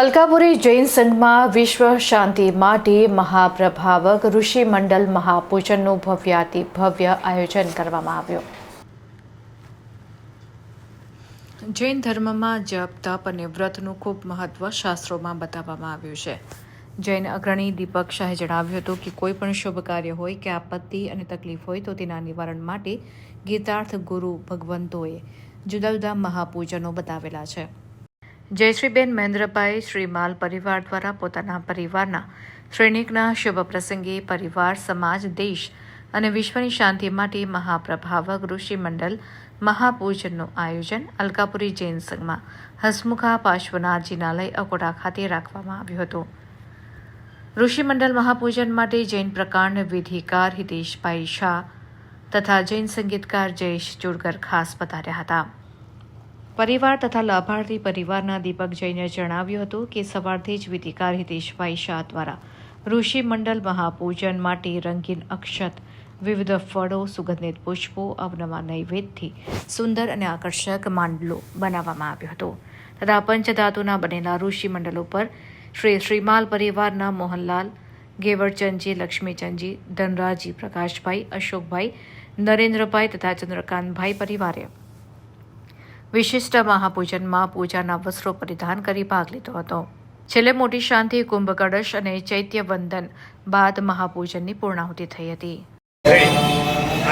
અલકાપુરી જૈન સંઘમાં વિશ્વ શાંતિ માટે મહાપ્રભાવક ઋષિ મંડળ મહાપૂજનનું ભવ્યાતિ ભવ્ય આયોજન કરવામાં આવ્યું. જૈન ધર્મમાં જપ, તપ અને વ્રતનું ખૂબ મહત્વ શાસ્ત્રોમાં બતાવવામાં આવ્યું છે. જૈન અગ્રણી દીપક શાહે જણાવ્યું હતું કે કોઈ પણ શુભ કાર્ય હોય કે આપત્તિ અને તકલીફ હોય તો તેના નિવારણ માટે ગીતાર્થ ગુરુ ભગવંતોએ જુદા જુદા મહાપૂજનો બતાવેલા છે. જયશ્રીબેન મહેન્દ્રભાઈ શ્રીમાલ પરિવાર દ્વારા પોતાના પરિવારના શ્રેણિકના શુભ પ્રસંગે પરિવાર, સમાજ, દેશ અને વિશ્વની શાંતિ માટે મહાપ્રભાવક ઋષિ મંડળ મહાપૂજનનું આયોજન અલકાપુરી જૈન સંઘમાં હસમુખા પાર્શ્વનાથ જિનાલય અકોટા ખાતે રાખવામાં આવ્યું હતું. ઋષિ મંડળ મહાપૂજન માટે જૈન પ્રકાંડ વિધિકાર હિતેશભાઈ શાહ તથા જૈન સંગીતકાર જયેશ ચુડકર ખાસ પધાર્યા હતા. પરિવાર તથા લાભાર્થી પરિવારના દીપક જૈને જણાવ્યું હતું કે સવારથી જ વિધિકાર હિતેશભાઈ શાહ દ્વારા ઋષિ મંડળ મહાપૂજન માટે રંગીન અક્ષત, વિવિધ ફળો, સુગંધિત પુષ્પો, અવનવા નૈવેદ્યથી સુંદર અને આકર્ષક માંડલો બનાવવામાં આવ્યો હતો. તથા પંચધાતુના બનેલા ઋષિ મંડળ પર શ્રી શ્રીમાલ પરિવારના મોહનલાલ, ગેવરચંદજી, લક્ષ્મીચંદજી ધનરાજી પ્રકાશભાઈ, અશોકભાઈ, નરેન્દ્રભાઈ તથા ચંદ્રકાંતભાઈ પરિવારે વિશિષ્ટ મહાપૂજનમાં પૂજાના વસ્ત્રો પરિધાન કરી ભાગ લીધો હતો. છેલ્લે મોટી શાંતિ, કુંભ કળશ અને ચૈત્ય વંદન બાદ મહાપૂજનની પૂર્ણાહુતિ થઈ હતી.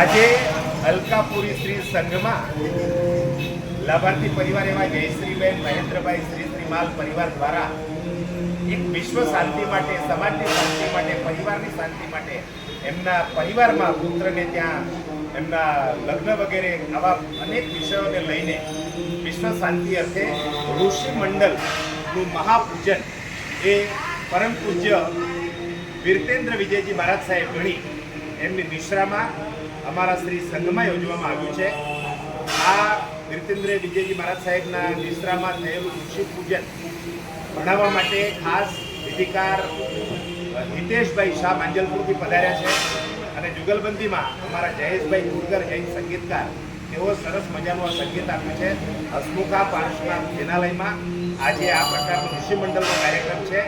આજે અલકાપુરી શ્રી સંઘમાં લાભાર્થી પરિવાર એવા જયશ્રીબેન, મહેન્દ્રભાઈ શ્રી શ્રીમાલ પરિવાર દ્વારા એક વિશ્વ શાંતિ માટે, સમાજની શાંતિ માટે, પરિવારની શાંતિ માટે એમના પરિવારમાં પુત્રને ત્યાં એમના લગ્ન વગેરે આવા અનેક વિષયોને લઈને વિશ્વ શાંતિ અર્થે ઋષિ મંડળનું મહાપૂજન એ પરમ પૂજ્ય વીરતેન્દ્ર વિજયજી મહારાજ સાહેબ ગણી એમની નિશ્રામાં અમારા શ્રી સંઘમાં યોજવામાં આવ્યું છે. આ વીરતેન્દ્ર વિજયજી મહારાજ સાહેબના નિશ્રામાં થયેલું ઋષિ પૂજન ભણાવવા માટે ખાસ વિધિકાર હિતેશભાઈ શાહ માંજલપુરથી પધાર્યા છે. અને જુગલબંધીમાં અમારા જયેશભાઈ ગુર્ગર જૈન સંગીતકાર, તેઓ સરસ મજાનું સંગીત આપ્યું છે. હસમુખા પાર્શ્વનાથ જિનાલયમાં આજે આ પ્રકારનો ઋષિમંડળનો કાર્યક્રમ છે.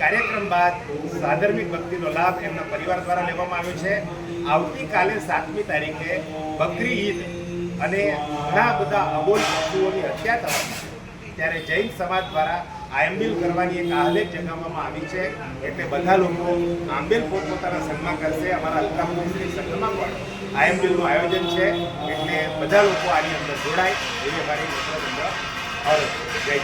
કાર્યક્રમ બાદ સાધર્મિક ભક્તિનો લાભ એમના પરિવાર દ્વારા લેવામાં આવ્યો છે. આવતીકાલે સાતમી તારીખે બકરી ઈદ અને ઘણા બધા અબોલ પશુઓની હત્યા થવાની ત્યારે જૈન સમાજ દ્વારા આંબેલ કરવાની એક આહલેટ જગાવવામાં આવી છે. એટલે બધા લોકો આંબેલ પોતપોતાના સંઘમાં કરશે. અમારા અલકા શ્રી સંઘમાં પણ આયંબિલનું આયોજન છે. એટલે બધા લોકો આની અંદર જોડાય. એવી મારી મિત્ર જય